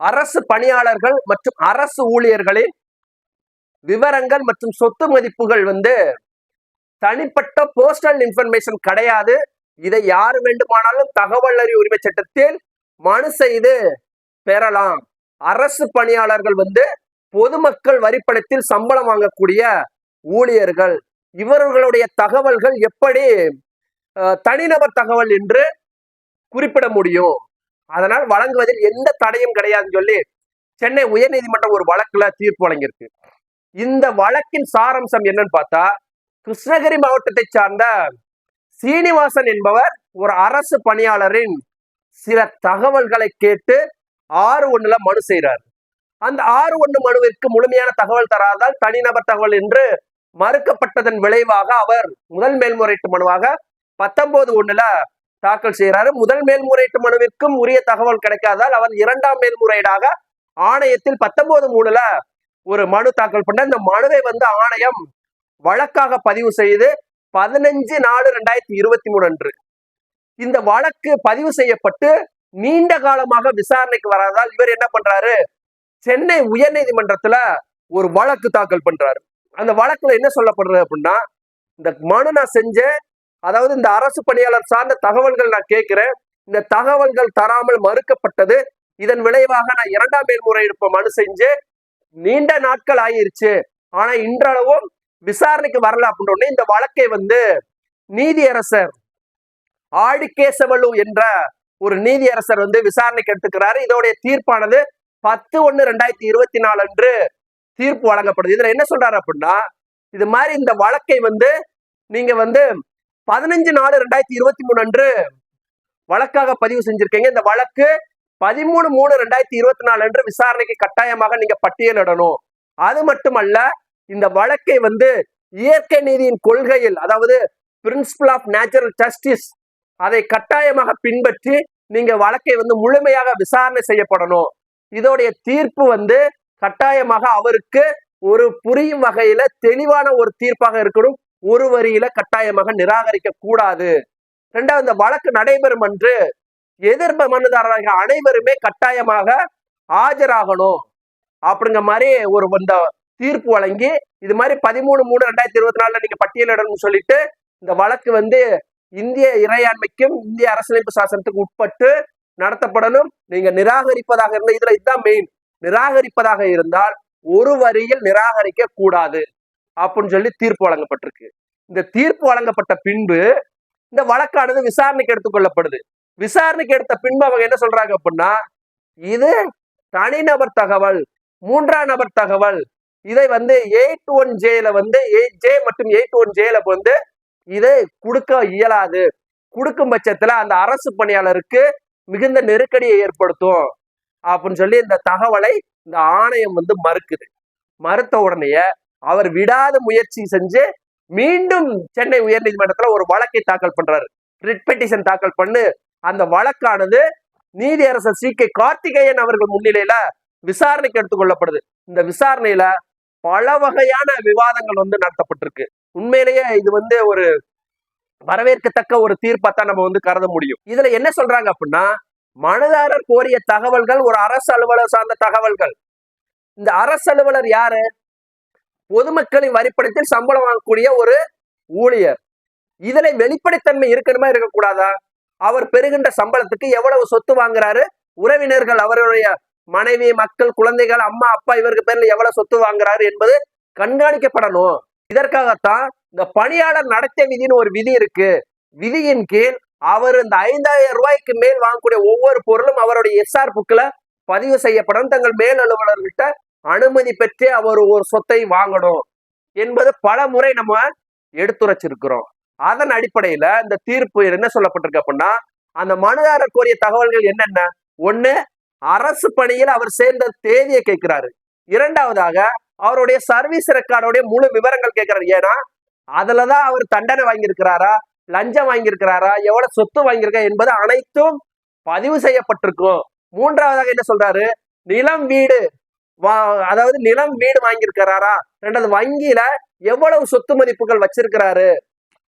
அரசு பணியாளர்கள் மற்றும் அரசு ஊழியர்களின் விவரங்கள் மற்றும் சொத்து மதிப்புகள் வந்து தனிப்பட்ட போஸ்டல் இன்ஃபர்மேஷன் கிடையாது. இதை யார் வேண்டுமானாலும் தகவல் அறிவு உரிமை சட்டத்தில் மனு செய்து பெறலாம். அரசு பணியாளர்கள் வந்து பொதுமக்கள் வரிப்பணத்தில் சம்பளம் வாங்கக்கூடிய ஊழியர்கள். இவர்களுடைய தகவல்கள் எப்படி அஹ், தனிநபர் தகவல் என்று குறிப்பிட முடியும். அதனால் வழங்குவதில் எந்த தடையும் கிடையாதுன்னு சொல்லி சென்னை உயர்நீதிமன்றம் ஒரு வழக்குல தீர்ப்பு வழங்கியிருக்கு. இந்த வழக்கின் சாரம்சம் என்னன்னு பார்த்தா கிருஷ்ணகிரி மாவட்டத்தை சார்ந்த சீனிவாசன் என்பவர் ஒரு அரசு பணியாளரின் சில தகவல்களை கேட்டு ஆறு ஒண்ணுல மனு செய்கிறார் அந்த ஆறு ஒண்ணு மனுவிற்கு முழுமையான தகவல் தராதால் தனிநபர் தகவல் என்று மறுக்கப்பட்டதன் விளைவாக அவர் முதல் மேல்முறையீட்டு மனுவாக பத்தொன்பது ஒண்ணுல தாக்கல் செய்கிறாரு. முதல் மேல்முறையீட்டு மனுவிற்கும் உரிய தகவல் கிடைக்காதால் அவர் இரண்டாம் மேல்முறையீடாக ஆணையத்தில் பத்தொன்பது மூணுல ஒரு மனு தாக்கல் பண்ண இந்த மனுவை வந்து ஆணையம் வழக்காக பதிவு செய்து பதினஞ்சு நாலு ரெண்டாயிரத்தி இருபத்தி மூணு அன்று. இந்த வழக்கு பதிவு செய்யப்பட்டு நீண்ட காலமாக விசாரணைக்கு வராதால் இவர் என்ன பண்றாரு? சென்னை உயர் நீதிமன்றத்துல ஒரு வழக்கு தாக்கல் பண்றாரு. அந்த வழக்குல என்ன சொல்லப்படுறது அப்படின்னா இந்த மனு நான் செஞ்சேன் அதாவது இந்த அரசு பணியாளர் சார்ந்த தகவல்கள் நான் கேட்கிறேன். இந்த தகவல்கள் தராமல் மறுக்கப்பட்டது. இதன் விளைவாக நான் இரண்டாம் மேல்முறையீடு மனு செஞ்சு நீண்ட நாட்கள் ஆயிருச்சு. ஆனா இன்றளவும் விசாரணைக்கு வரல அப்படின்ற உடனே இந்த வழக்கை வந்து நீதியரசர் ஆடிகேசவலு என்ற ஒரு நீதியரசர் வந்து விசாரணைக்கு எடுத்துக்கிறாரு. இதோடைய தீர்ப்பானது பத்து ஒன்னு ரெண்டாயிரத்தி இருபத்தி நாலு அன்று தீர்ப்பு வழங்கப்படுது. இதுல என்ன சொல்றாரு அப்படின்னா இது மாதிரி இந்த வழக்கை வந்து நீங்க வந்து பதினஞ்சு நாலு ரெண்டாயிரத்தி இருபத்தி மூணு அன்று வழக்காக பதிவு செஞ்சிருக்கீங்க. இந்த வழக்கு பதிமூணு மூணு ரெண்டாயிரத்தி இருபத்தி நாலு அன்று விசாரணைக்கு கட்டாயமாக நீங்க பட்டியலிடணும். அது மட்டுமல்ல இந்த வழக்கை வந்து இயற்கை நீதியின் கொள்கையில் அதாவது பிரின்சிபல் ஆஃப் நேச்சுரல் ஜஸ்டிஸ் அதை கட்டாயமாக பின்பற்றி நீங்க வழக்கை வந்து முழுமையாக விசாரணை செய்யப்படணும். இதோடைய தீர்ப்பு வந்து கட்டாயமாக அவருக்கு ஒரு புரியும் வகையில தெளிவான ஒரு தீர்ப்பாக இருக்கணும். ஒரு வரியில கட்டாயமாக நிராகரிக்க கூடாது. ரெண்டாவது இந்த வழக்கு நடைபெறும் அன்று எதிர்ப்பு மனுதாரர்கள் அனைவருமே கட்டாயமாக ஆஜராகணும். அப்படிங்கிற மாதிரி ஒரு இந்த தீர்ப்பு வழங்கி இது மாதிரி பதிமூணு மூணு ரெண்டாயிரத்தி இருபத்தி நாலுல நீங்க பட்டியலிடணும்னு சொல்லிட்டு இந்த வழக்கு வந்து இந்திய இறையாண்மைக்கும் இந்திய அரசியலமைப்பு சாசனத்துக்கு உட்பட்டு நடத்தப்படணும். நீங்க நிராகரிப்பதாக இருந்தால் இதுல இதுதான் மெயின் நிராகரிப்பதாக இருந்தால் ஒரு வரியில் நிராகரிக்க கூடாது. அப்படின்னு சொல்லி தீர்ப்பு வழங்கப்பட்டிருக்கு. இந்த தீர்ப்பு வழங்கப்பட்ட பின்பு இந்த வழக்கானது விசாரணைக்கு எடுத்துக்கொள்ளப்படுது. விசாரணைக்கு எடுத்த பின்பு அவங்க என்ன சொல்றாங்க அப்படின்னா இது தனிநபர் தகவல் மூன்றாம் நபர் தகவல். இதை வந்து எயிட் ஒன் ஜேல வந்து எயிட் ஜே மற்றும் எயிட் ஒன் ஜேல வந்து இதை கொடுக்க இயலாது. கொடுக்கும் பட்சத்துல அந்த அரசு பணியாளருக்கு மிகுந்த நெருக்கடியை ஏற்படுத்தும் அப்படின்னு சொல்லி இந்த தகவலை இந்த ஆணையம் வந்து மறுக்குது. மறுத்த உடனேயே அவர் விடாத முயற்சி செஞ்சு மீண்டும் சென்னை உயர்நீதிமன்றத்துல ஒரு வழக்கை தாக்கல் பண்றாரு. ரிட் பெட்டிஷன் தாக்கல் பண்ணு. அந்த வழக்கானது நீதியரசர் சி. கே. கார்த்திகேயன் அவர்கள் முன்னிலையில விசாரணைக்கு எடுத்துக்கொள்ளப்படுது இந்த விசாரணையில பல வகையான விவாதங்கள் வந்து நடத்தப்பட்டிருக்கு. உண்மையிலேயே இது வந்து ஒரு வரவேற்கத்தக்க ஒரு தீர்ப்பா தான் நம்ம வந்து கருத முடியும். இதுல என்ன சொல்றாங்க அப்படின்னா மனதாரர் கோரிய தகவல்கள் ஒரு அரசு அலுவலர் சார்ந்த தகவல்கள். இந்த அரசு அலுவலர் யாரு? பொதுமக்களின் வரிப்பணத்தில் சம்பளம் வாங்கக்கூடிய ஒரு ஊழியர். இதுல வெளிப்படைத்தன்மை இருக்கணுமா இருக்கக்கூடாதா? அவர் பெறுகின்ற சம்பளத்துக்கு எவ்வளவு சொத்து வாங்குறாரு? உறவினர்கள் அவருடைய மனைவி மக்கள் குழந்தைகள் அம்மா அப்பா இவருக்கு பேர்ல எவ்வளவு சொத்து வாங்குறாரு என்பது கண்காணிக்கப்படணும். இதற்காகத்தான் இந்த பணியாளர் நடத்தை விதின்னு ஒரு விதி இருக்கு. விதியின் கீழ் அவர் இந்த ஐந்தாயிரம் ரூபாய்க்கு மேல் வாங்கக்கூடிய ஒவ்வொரு பொருளும் அவருடைய எஸ்ஆர் புக்கில் பதிவு செய்யப்படும். தங்கள் மேல் அலுவலர்கிட்ட அனுமதி பெற்றே அவர் ஒரு சொத்தை வாங்கணும் என்பது பல முறை நம்ம எடுத்துரைச்சிருக்கிறோம். அதன் அடிப்படையில இந்த தீர்ப்பு என்ன சொல்லப்பட்டிருக்கு அப்படின்னா அந்த மனுதாரர் கோரிய தகவல்கள் என்னென்ன? ஒண்ணு அரசு பணியில் அவர் சேர்ந்த தேதியை கேட்கிறாரு. இரண்டாவதாக அவருடைய சர்வீஸ் ரெக்கார்டோடைய முழு விவரங்கள் கேட்கிறாரு. ஏன்னா அதுலதான் அவர் தண்டனை வாங்கியிருக்கிறாரா? லஞ்சம் வாங்கியிருக்கிறாரா? எவ்வளவு சொத்து வாங்கியிருக்கா? என்பது அனைத்தும் பதிவு செய்யப்பட்டிருக்கும். மூன்றாவதாக என்ன சொல்றாரு? நிலம் வீடு. அதாவது நிலம் வீடு வாங்கியிருக்கிறாரா? ரெண்டாவது வங்கியில எவ்வளவு சொத்து மதிப்புகள் வச்சிருக்கிறாரு?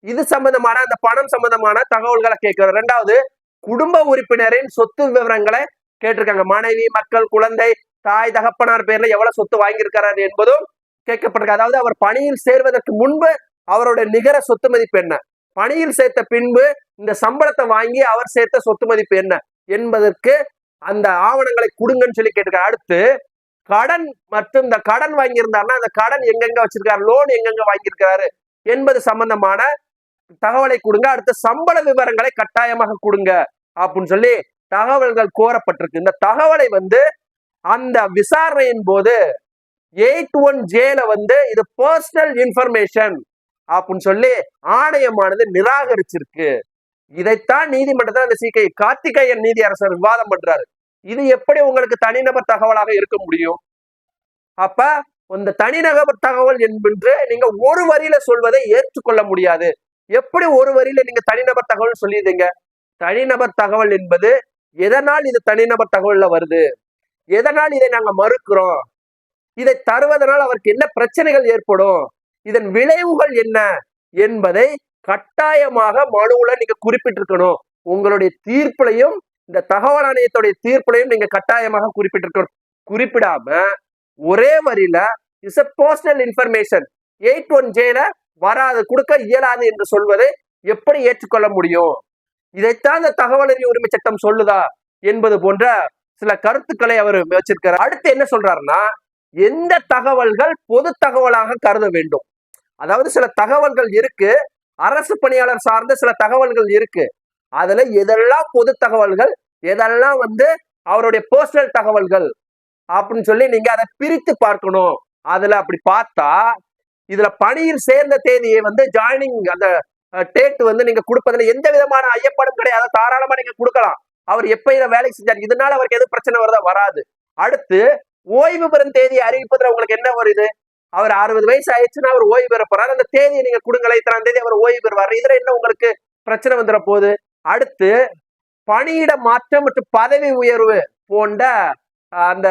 இது சம்பந்தமான அந்த பணம் சம்பந்தமான தகவல்களை கேட்கிறார். ரெண்டாவது குடும்ப உறுப்பினரின் சொத்து விவரங்களை கேட்டிருக்காங்க. மனைவி மக்கள் குழந்தை தாய் தகப்பனார் பேர்ல எவ்வளவு சொத்து வாங்கியிருக்கிறார் என்பதும் கேட்கப்பட்டிருக்கு. அதாவது அவர் பணியில் சேர்வதற்கு முன்பு அவருடைய நிகர சொத்து மதிப்பு என்ன? பணியில் சேர்த்த பின்பு இந்த சம்பளத்தை வாங்கி அவர் சேர்த்த சொத்து மதிப்பு என்ன? என்பதற்கு அந்த ஆவணங்களை கொடுங்கன்னு சொல்லி கேட்டிருக்காரு. அடுத்து கடன் மற்றும் இந்த கடன் வாங்கியிருந்தாருன்னா அந்த கடன் எங்கெங்க வச்சிருக்காரு? லோன் எங்கெங்க வாங்கியிருக்கிறாரு என்பது சம்பந்தமான தகவலை கொடுங்க. அடுத்து சம்பள விவரங்களை கட்டாயமாக கொடுங்க அப்படின்னு சொல்லி தகவல்கள் கோரப்பட்டிருக்கு. இந்த தகவலை வந்து அந்த விசாரணையின் போது எயிட் ஒன் ஜேல வந்து இது பர்சனல் இன்ஃபர்மேஷன் அப்படின்னு சொல்லி ஆணையமானது நிராகரிச்சிருக்கு. இதைத்தான் நீதிமன்றத்தில் அந்த சிகை கார்த்திகேயன் நீதி அரசர் விவாதம் பண்றாரு. இது எப்படி உங்களுக்கு தனிநபர் தகவலாக இருக்க முடியும்? அப்ப இந்த தனிநபர் தகவல் என்பது நீங்க ஒரு வரியில சொல்வதை ஏற்றுக்கொள்ள முடியாது. எப்படி ஒரு வரியில நீங்க தனிநபர் தகவல் சொல்லிடுங்க தனிநபர் தகவல் என்பது எதனால் இது தனிநபர் தகவல்ல வருது? எதனால் இதை நாங்க மறுக்கிறோம்? இதை தருவதனால் அவருக்கு என்ன பிரச்சனைகள் ஏற்படும்? இதன் விளைவுகள் என்ன? என்பதை கட்டாயமாக மனுவுல நீங்க குறிப்பிட்டிருக்கணும். உங்களுடைய தீர்ப்புலையும் இந்த தகவல் ஆணையத்துடைய தீர்ப்புலையும் நீங்க கட்டாயமாக குறிப்பிட்டிருக்க குறிப்பிடாம ஒரே வரியில is a personal information eight one ஜேல வராது கொடுக்க இயலாது என்று சொல்வதை எப்படி ஏற்றுக்கொள்ள முடியும்? இதைத்தான் இந்த தகவல் அறிவு உரிமை சட்டம் சொல்லுதா என்பது போன்ற சில கருத்துக்களை அவர் வச்சிருக்கிறார். அடுத்து என்ன சொல்றாருன்னா எந்த தகவல்கள் பொது தகவலாக கருத வேண்டும். அதாவது சில தகவல்கள் இருக்கு அரசு பணியாளர் சார்ந்த சில தகவல்கள் இருக்கு. அதுல எதெல்லாம் பொது தகவல்கள் எதெல்லாம் வந்து அவருடைய பர்சனல் தகவல்கள் அப்படின்னு சொல்லி நீங்க அதை பிரித்து பார்க்கணும். அதுல அப்படி பார்த்தா இதுல பணியில் சேர்ந்த தேதியை வந்து ஜாயினிங் அந்த டேட் வந்து நீங்க கொடுப்பதுல எந்த விதமான ஐயப்படும் கிடையாது. தாராளமா நீங்க கொடுக்கலாம். அவர் எப்ப இதை வேலைக்கு செஞ்சார்? இதனால அவருக்கு எதுவும் பிரச்சனை வருதா? வராது. அடுத்து ஓய்வு பெறும் தேதியை அறிவிப்பதுல உங்களுக்கு என்ன வருது அவர் அறுபது வயசு ஆயிடுச்சுன்னா அவர் ஓய்வு பெற போறாரு. அந்த தேதியை நீங்க கொடுங்களேன். இத்தனாம் தேதி அவர் ஓய்வு பெறுவார். இதுல என்ன உங்களுக்கு பிரச்சனை வந்துட போகுது? அடுத்து பணியிட மாற்றம் மற்றும் பதவி உயர்வு போன்ற அந்த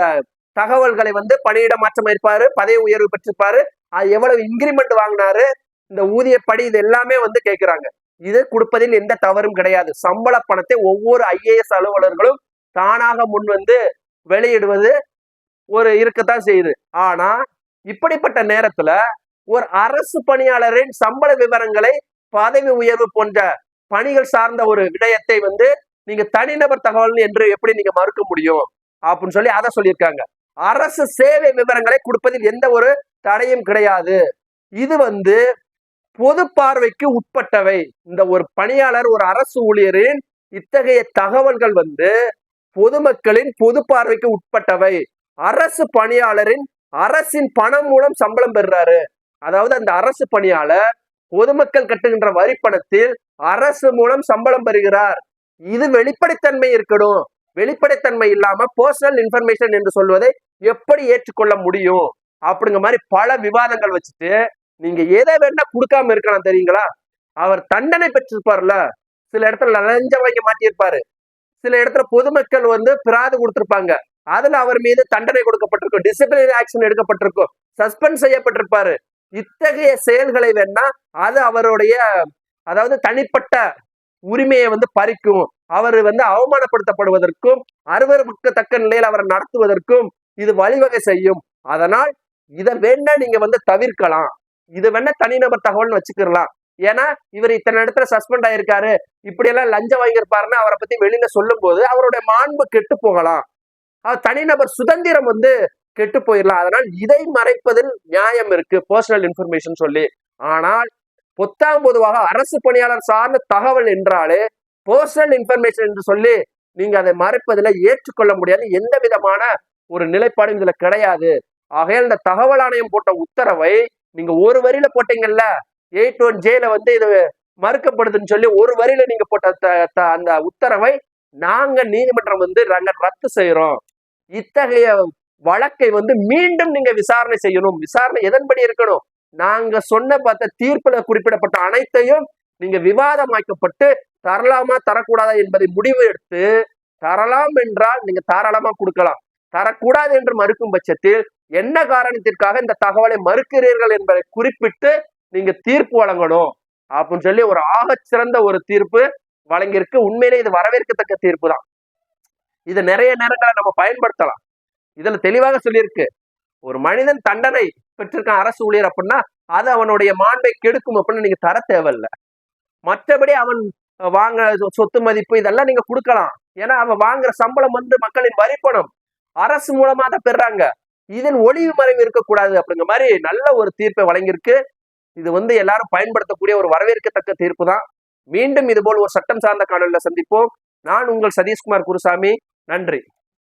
தகவல்களை வந்து பணியிட மாற்றம் இருப்பாரு பதவி உயர்வு பெற்றிருப்பாரு. அது எவ்வளவு இன்கிரிமெண்ட் வாங்கினாரு இந்த ஊதியப்படி இது எல்லாமே வந்து கேட்கிறாங்க இது கொடுப்பதில் எந்த தவறும் கிடையாது. சம்பள பணத்தை ஒவ்வொரு ஐஏஎஸ் அலுவலர்களும் தானாக முன் வந்து வெளியிடுவது ஒரு இருக்கத்தான் செய்யுது. ஆனா இப்படிப்பட்ட நேரத்துல ஒரு அரசு பணியாளரின் சம்பள விவரங்களை பதவி உயர்வு போன்ற பணிகள் சார்ந்த ஒரு விடயத்தை வந்து நீங்க தனிநபர் தகவல் என்று எப்படி நீங்க மறுக்க முடியும்? அப்படின்னு சொல்லி அதை சொல்லியிருக்காங்க. அரசு சேவை விவரங்களை கொடுப்பதில் எந்த ஒரு தடையும் கிடையாது. இது வந்து பொது பார்வைக்கு உட்பட்டவை. இந்த ஒரு பணியாளர் ஒரு அரசு ஊழியரின் இத்தகைய தகவல்கள் வந்து பொதுமக்களின் பொது பார்வைக்கு உட்பட்டவை. அரசு பணியாளரின் அரசின் பணம் மூலம் சம்பளம் பெறுறாரு. அதாவது அந்த அரசு பணியாளர் பொதுமக்கள் கட்டுகின்ற வரி பணத்தில் அரசு மூலம் சம்பளம் பெறுகிறார். இது வெளிப்படைத்தன்மை இருக்கணும். வெளிப்படைத்தன்மை இல்லாம பர்சனல் இன்ஃபர்மேஷன் என்று சொல்வதை எப்படி ஏற்றுக்கொள்ள முடியும்? அப்படிங்கிற மாதிரி பல விவாதங்கள் வச்சுட்டு நீங்க எதை வேணா கொடுக்காம இருக்கலாம் தெரியுங்களா? அவர் தண்டனை பெற்றிருப்பார்ல. சில இடத்துல லஞ்சம் வாங்கி மாட்டியிருப்பாரு. சில இடத்துல பொதுமக்கள் வந்து பிராது கொடுத்திருப்பாங்க. அதுல அவர் மீது தண்டனை கொடுக்கப்பட்டிருக்கும். டிசிப்ளினரி ஆக்ஷன் எடுக்கப்பட்டிருக்கும். சஸ்பெண்ட் செய்யப்பட்டிருப்பாரு. இத்தகைய செயல்களை வேணா அது அவருடைய அதாவது தனிப்பட்ட உரிமையை வந்து பறிக்கும். அவர் வந்து அவமானப்படுத்தப்படுவதற்கும் அருவருக்கத்தக்க நிலையில் அவரை நடத்துவதற்கும் இது வழிவகை செய்யும். அதனால் இதை வேணா நீங்க வந்து தவிர்க்கலாம். இது வேணா தனிநபர் தகவல்னு வச்சுக்கலாம் ஏன்னா இவர் இத்தனை இடத்துல சஸ்பெண்ட் ஆயிருக்காரு. இப்படியெல்லாம் லஞ்சம் வாங்கியிருப்பாருன்னு அவரை பத்தி வெளியில சொல்லும் போது அவருடைய மாண்பு கெட்டு போகலாம். தனிநபர் சுதந்திரம் வந்து கெட்டு போயிடலாம். அதனால் இதை மறைப்பதில் நியாயம் இருக்கு. பர்சனல் இன்ஃபர்மேஷன் சொல்லி. ஆனால் பொத்தாம் பொதுவாக அரசு பணியாளர் சார்ந்த தகவல் என்றாலே பர்சனல் இன்ஃபர்மேஷன் என்று சொல்லி நீங்க அதை மறைப்பதில் ஏற்றுக்கொள்ள முடியாது. எந்த விதமான ஒரு நிலைப்பாடும் இதுல கிடையாது. ஆகையால் இந்த தகவல் ஆணையம் போட்ட உத்தரவை நீங்க ஒரு வரியில போட்டீங்கல்ல எயிட் ஒன் ஜேல வந்து இது மறுக்கப்படுதுன்னு சொல்லி ஒரு வரியில நீங்க போட்ட த- த- அந்த உத்தரவை நாங்க நீதிமன்றம் வந்து நாங்க ரத்து செய்யறோம் இத்தகைய வழக்கை வந்து மீண்டும் நீங்க விசாரணை செய்யணும். விசாரணை எதன்படி இருக்கணும்? நாங்க சொன்ன பார்த்த தீர்ப்புல குறிப்பிடப்பட்ட அனைத்தையும் நீங்க விவாதமாக்கப்பட்டு தரலாமா தரக்கூடாதா என்பதை முடிவு எடுத்து தரலாம் என்றால் நீங்க தாராளமா கொடுக்கலாம். தரக்கூடாது என்று மறுக்கும் பட்சத்தில் என்ன காரணத்திற்காக இந்த தகவலை மறுக்கிறீர்கள் என்பதை குறிப்பிட்டு நீங்க தீர்ப்பு வழங்கணும். அப்படின்னு சொல்லி ஒரு ஆகச்சிறந்த ஒரு தீர்ப்பு வழங்கியிருக்கு. உண்மையிலே இது வரவேற்கத்தக்க தீர்ப்பு தான் இதை நிறைய நேரங்களை நம்ம பயன்படுத்தலாம். இதுல தெளிவாக சொல்லியிருக்கு. ஒரு மனிதன் தண்டனை பெற்றிருக்கான் அரசு ஊழியர் அப்படின்னா அது அவனுடைய மாண்பை கெடுக்கும் அப்படின்னு நீங்க தர தேவையில்ல. மற்றபடி அவன் வாங்க சொத்து மதிப்பு இதெல்லாம் நீங்க கொடுக்கலாம். ஏன்னா அவன் வாங்குற சம்பளம் வந்து மக்களின் வரி பணம். அரசு மூலமா தான் பெறாங்க. இதன் ஒளிவு மறைவு இருக்கக்கூடாது அப்படிங்கிற மாதிரி நல்ல ஒரு தீர்ப்பை வழங்கியிருக்கு. இது வந்து எல்லாரும் பயன்படுத்தக்கூடிய ஒரு வரவேற்கத்தக்க தீர்ப்பு தான். மீண்டும் இதுபோல் ஒரு சட்டம் சார்ந்த காணொலியில் சந்திப்போம். நான் உங்கள் சதீஷ்குமார் குருசாமி. நன்றி.